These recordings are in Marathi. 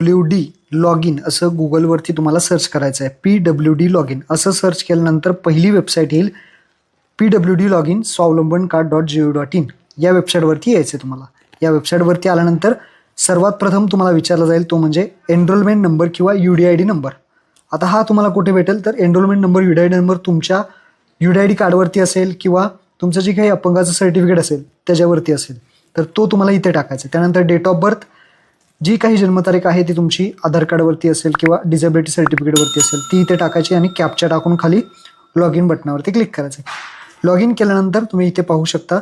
डब्ल्यू डी लॉग इन असं गुगलवरती तुम्हाला सर्च करायचं आहे. P W D log in असं सर्च केल्यानंतर पहिली वेबसाईट येईल P W D log in Swavlamban card dot G O dot in. या वेबसाईटवरती यायचं आहे तुम्हाला. या वेबसाईटवरती आल्यानंतर सर्वात प्रथम तुम्हाला विचारला जाईल तो म्हणजे एनरोलमेंट नंबर किंवा U D I D number. आता हा तुम्हाला कुठे भेटेल? तर enrolment number U D I D number तुमच्या यू डी आय डी कार्डवरती असेल किंवा तुमचं जे काही अपंगाचं सर्टिफिकेट असेल त्याच्यावरती असेल. तर तो तुम्हाला इथे टाकायचा आहे. त्यानंतर डेट ऑफ बर्थ जी काही जन्मतारीख आहे ती तुमची आधार कार्डवरती असेल किंवा डिझेबिलिटी सर्टिफिकेटवरती असेल ती इथे टाकायची आणि कॅपच्या टाकून खाली लॉग इन बटनावरती क्लिक करायचं. लॉग इन केल्यानंतर तुम्ही इथे पाहू शकता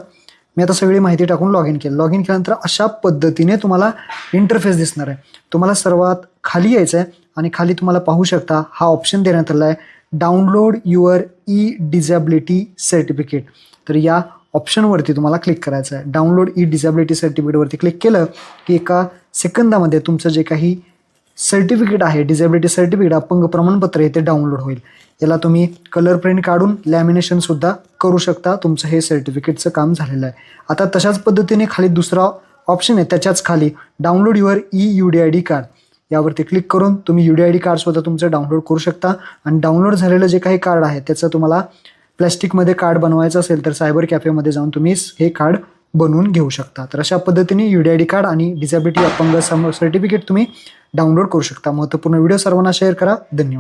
मी आता सगळी माहिती टाकून लॉग इन केलं. लॉग इन केल्यानंतर अशा पद्धतीने तुम्हाला इंटरफेस दिसणार आहे. तुम्हाला सर्वात खाली यायचं आहे आणि खाली तुम्हाला पाहू शकता हा ऑप्शन देण्यात आला आहे download your e disability certificate तर या ऑप्शनवरती तुम्हाला क्लिक करायचं आहे. डाउनलोड ई डिझॅबिलिटी सर्टिफिकेटवरती क्लिक केलं की एका सेकंदामध्ये तुमचं जे काही सर्टिफिकेट आहे डिझेबिलिटी सर्टिफिकेट अपंग प्रमाणपत्र हे ते डाउनलोड होईल. याला तुम्ही कलर प्रिंट काढून लॅमिनेशनसुद्धा करू शकता. तुमचं हे सर्टिफिकेटचं काम झालेलं आहे. आता तशाच पद्धतीने खाली दुसरा ऑप्शन आहे त्याच्याच खाली download your e U D I D card यावरती क्लिक करून तुम्ही यू डी आय डी कार्डसुद्धा तुमचं डाउनलोड करू शकता. आणि डाउनलोड झालेलं जे काही कार्ड आहे त्याचं तुम्हाला प्लॅस्टिकमध्ये कार्ड बनवायचं असेल तर सायबर कॅफेमध्ये जाऊन तुम्ही हे कार्ड बनवून घेऊ शकता. तर अशा पद्धतीने U D I D card आणि डिझॅबिलिटी अपंग सर्टिफिकेट तुम्ही डाउनलोड करू शकता. महत्त्वपूर्ण व्हिडिओ सर्वांना शेअर करा. धन्यवाद.